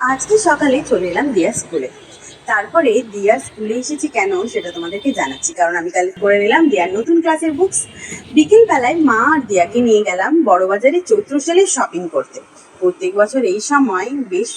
আজকে সকালে চলে এলাম দিয়া স্কুলে। তারপরে দিয়ার স্কুলে এসেছি কেন সেটা তোমাদেরকে জানাচ্ছি। কারণ আমি কালেক্ট করে নিলাম দিয়ার নতুন ক্লাসের বুকস বিকেলবেলায় মা আর দিয়াকে নিয়ে গেলাম বড়বাজারে চৈত্র সেলে শপিং করতে। প্রত্যেক বছর এই সময় বেশ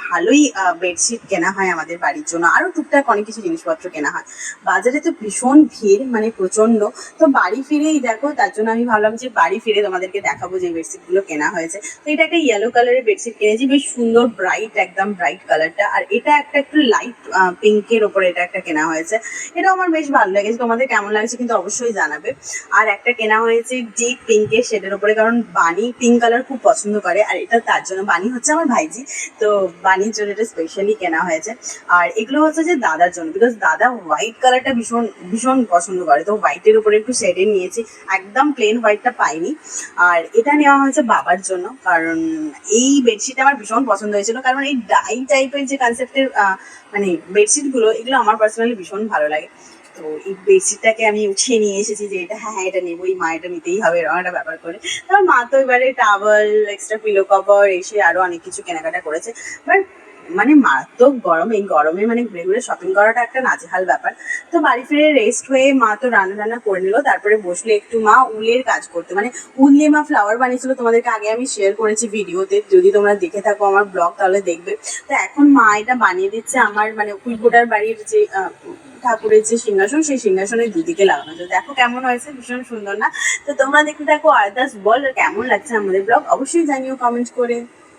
ভালোই বেডশিট কেনা হয় আমাদের বাড়ির জন্য। আরও টুকটাক অনেক কিছু জিনিসপত্র কেনা হয়। বাজারে তো ভীষণ ভিড় মানে প্রচণ্ড তো বাড়ি ফিরেই দেখো, তার জন্য আমি ভাবলাম যে বাড়ি ফিরে তোমাদেরকে দেখাবো যে বেডশিটগুলো কেনা হয়েছে। তো এটা একটা ইয়েলো কালারের বেডশিট কিনেছি, বেশ সুন্দর ব্রাইট একদম ব্রাইট কালারটা আর এটা একটা একটু লাইট পিঙ্কের ওপরে এটা একটা কেনা হয়েছে। এটাও আমার বেশ ভালো লেগেছে। তোমাদের কেমন লাগছে কিন্তু অবশ্যই জানাবে। আর একটা কেনা হয়েছে ডিপ পিঙ্কের শেডের ওপরে, কারণ বানি পিঙ্ক কালার খুব পছন্দ করে। আর এটা তার জন্য বানি হচ্ছে আমার ভাইজি। তো বানির জন্য এটা স্পেশালি কেনা হয়েছে। আর এগুলো হচ্ছে যে দাদার জন্য বিকজ দাদা হোয়াইট কালারটা ভীষণ ভীষণ পছন্দ করে। তো হোয়াইটের উপরে একটু শেডে নিয়েছি, একদম প্লেন হোয়াইটটা পাইনি। আর এটা নেওয়া হয়েছে বাবার জন্য, কারণ এই বেডশিট আমার ভীষণ পছন্দ হয়েছিল। কারণ এই ডাই টাইপের যে কনসেপ্টের মানে বেডশিটগুলো এগুলো আমার পার্সোনালি ভীষণ ভালো লাগে। তো এই বেডশিটটাকে আমি উঠিয়ে নিয়ে এসেছি যে এটা হ্যাঁ হ্যাঁ এটা নেবোই, মা এটা নিতেই হবে, এরকম একটা ব্যাপার করে। তারপর মা তো এবারে টাওয়াল এক্সট্রা পিলো কভার এসে আরও অনেক কিছু কেনাকাটা করেছে। বাট মানে মারাত্মক গরম, এই গরমে মানে ঘুরে ঘুরে শপিং করাটা একটা নাজেহাল ব্যাপার। তো বাড়ি ফিরে রেস্ট হয়ে মা তো রান্না রান্না করে নিল, তারপরে বসলে একটু মা উলের কাজ করতে। মানে উল দিয়ে মা ফ্লাওয়ার বানিয়েছিল, তোমাদেরকে আগে আমি শেয়ার করেছি ভিডিওতে, যদি তোমরা দেখে থাকো আমার ব্লগ তাহলে দেখবে। তো এখন মা এটা বানিয়ে দিচ্ছে আমার মানে কুইকোটার বাড়ির যে ঠাকুরের যে সিংহাসন, সেই সিংহাসনের দুদিকে লাগানো। তো দেখো কেমন হয়েছে, ভীষণ সুন্দর না? তো তোমরা দেখতে থাকো আরদাস বল, আর কেমন লাগছে আমাদের ব্লগ অবশ্যই জানিও কমেন্ট করে।